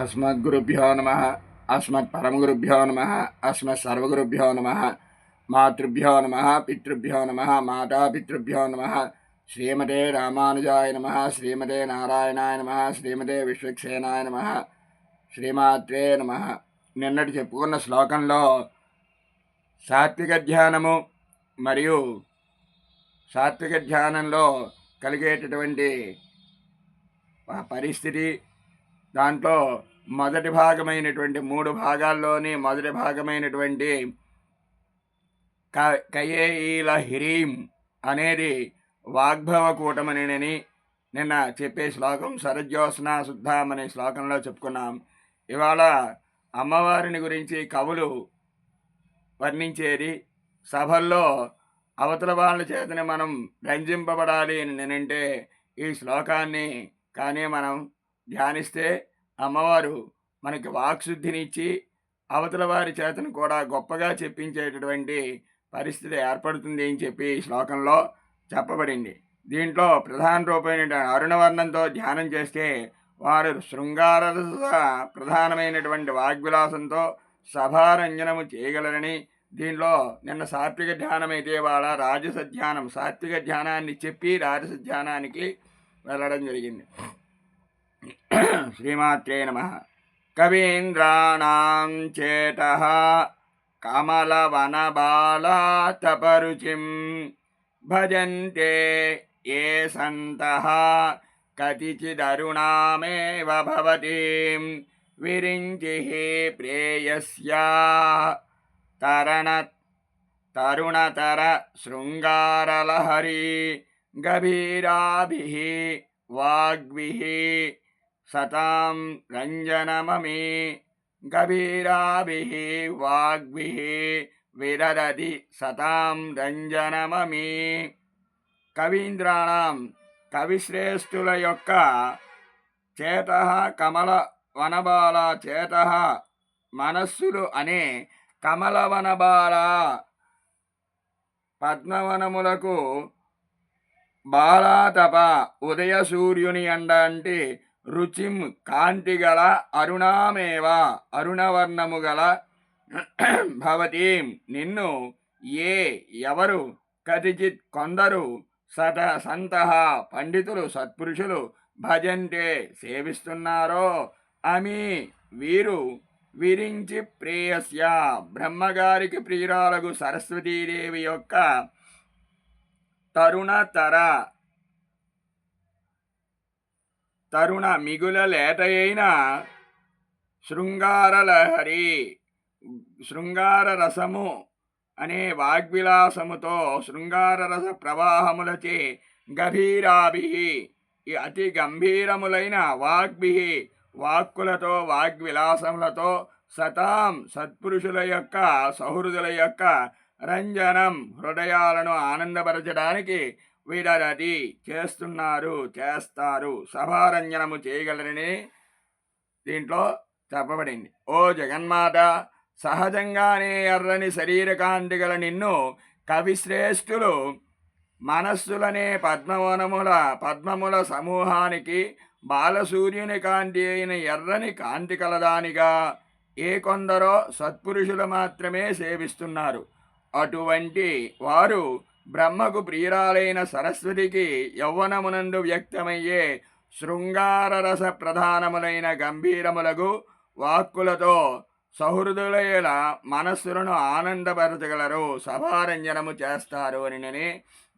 అస్మద్గురుభ్యో నమ అస్మత్పరమగురుభ్యో నమ అస్మత్సర్వగురుభ్యో నమ మాతృభ్యో నమ పితృభ్యో నమ మాతాపితృభ్యో నమ శ్రీమతే రామానుజాయ నమ శ్రీమతే నారాయణాయ నమ శ్రీమతే విశ్వక్సేనాయ నమ శ్రీమాత్రే నమ నిన్నటి చెప్పుకున్న శ్లోకంలో సాత్విక ధ్యానము మరియు సాత్విక ధ్యానంలో కలిగేటటువంటి పరిస్థితి దాంట్లో మొదటి భాగమైనటువంటి మూడు భాగాల్లోని మొదటి భాగమైనటువంటి క కయేఈల హిరీం అనేది వాగ్భవ కూటమనినని నిన్న చెప్పే శ్లోకం శరజ్యోత్స్న శుద్ధం అనే శ్లోకంలో చెప్పుకున్నాం. ఇవాళ అమ్మవారిని గురించి కవులు వర్ణించేది సభల్లో అవతల వాళ్ళ చేతనే మనం రంజింపబడాలి అని నేనంటే ఈ శ్లోకాన్ని కానీ మనం ధ్యానిస్తే అమ్మవారు మనకి వాక్శుద్ధినిచ్చి అవతల వారి చేతను కూడా గొప్పగా చెప్పించేటటువంటి పరిస్థితి ఏర్పడుతుంది అని చెప్పి ఈ శ్లోకంలో చెప్పబడింది. దీంట్లో ప్రధాన రూపమైన అరుణవర్ణంతో ధ్యానం చేస్తే వారు శృంగార ప్రధానమైనటువంటి వాగ్విలాసంతో సభారంజనము చేయగలరని దీనిలో నిన్న సాత్విక ధ్యానం అయితే వాళ్ళ రాజస ధ్యానం సాత్విక ధ్యానాన్ని చెప్పి రాజస ధ్యానానికి వెళ్ళడం జరిగింది. శ్రీమాత్రే నమ. కవీంద్రాణం చేత. కమలవనబాలాతపరుచిం. భజంతే ఏ సంత. కతిచిదరుణామేవ భవతీం. విరించి ప్రేయస్యా. తరణ తరుణతర శృంగారలహరీ. గభీరాభి వాగ్భి. సతాం రంజనమమి. గభీరాభిः వాగ్భిः విరరది సతాం రంజనమమి. కవీంద్రాణం కవిశ్రేష్ఠుల యొక్క చేత కమల వనబాల చేత మనస్సులు అనే కమలవనబాల పద్మవనములకు బాలాతప ఉదయ సూర్యుని అండంటి రుచిం కాంతి గల అరుణామేవ అరుణవర్ణము గల భవతీం. నిన్ను ఏ ఎవరు కతిచిత్ కొందరు సత సంతః పండితులు సత్పురుషులు భజంటే సేవిస్తున్నారో అమి. వీరు విరించి ప్రేయస్య బ్రహ్మగారికి ప్రియురాలకు సరస్వతీదేవి యొక్క తరుణతర తరుణ మిగుల లేటయైన శృంగారలహరి శృంగార రసము అనే వాగ్విలాసముతో శృంగార రస ప్రవాహములచే గభీరాభి అతి గంభీరములైన వాగ్భి వాక్కులతో వాగ్విలాసములతో సతాం సత్పురుషుల యొక్క సహృదుల యొక్క రంజనం హృదయాలను ఆనందపరచడానికి విడరది చేస్తున్నారు చేస్తారు. సభారంజనము చేయగలరని దీంట్లో చెప్పబడింది. ఓ జగన్మాత సహజంగానే ఎర్రని శరీరకాంతి గల నిన్ను కవిశ్రేష్ఠులు మనస్సులనే పద్మవనముల పద్మముల సమూహానికి బాలసూర్యుని కాంతి అయిన ఎర్రని కాంతి కలదానిగా ఏ కొందరో సత్పురుషులు మాత్రమే సేవిస్తున్నారు. అటువంటి వారు బ్రహ్మకు ప్రియురాలైన సరస్వతికి యౌవనమునందు వ్యక్తమయ్యే శృంగారరస ప్రధానములైన గంభీరములకు వాక్కులతో సహృదులైన మనస్సులను ఆనందపరచగలరు సభారంజనము చేస్తారు అని నేను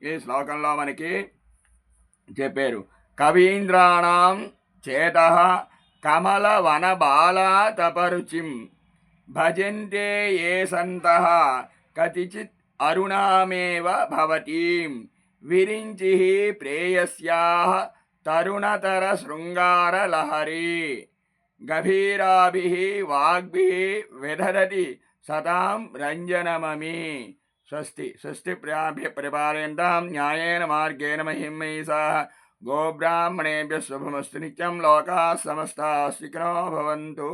ఈ శ్లోకంలో మనకి చెప్పారు. కవీంద్రాణం చేత కమల వన బాలా తపరుచిం భజంతే ఏ సంత కతిచిత్ అరుణామేవ భవతీం. విరించి ప్రేయస్యా తరుణతర శృంగారలహరీ గభీరాభి వాగ్భి విదధతి సతాం రంజనమమి. స్వస్తి స్వస్తి ప్రాభ్య పరిపాలయంతాం న్యాయేన మార్గేణ మహిమై సహ గోబ్రాహ్మణేభ్య శుభమస్తు నిత్యం లోకా సమస్తా సుఖినో భవంతు.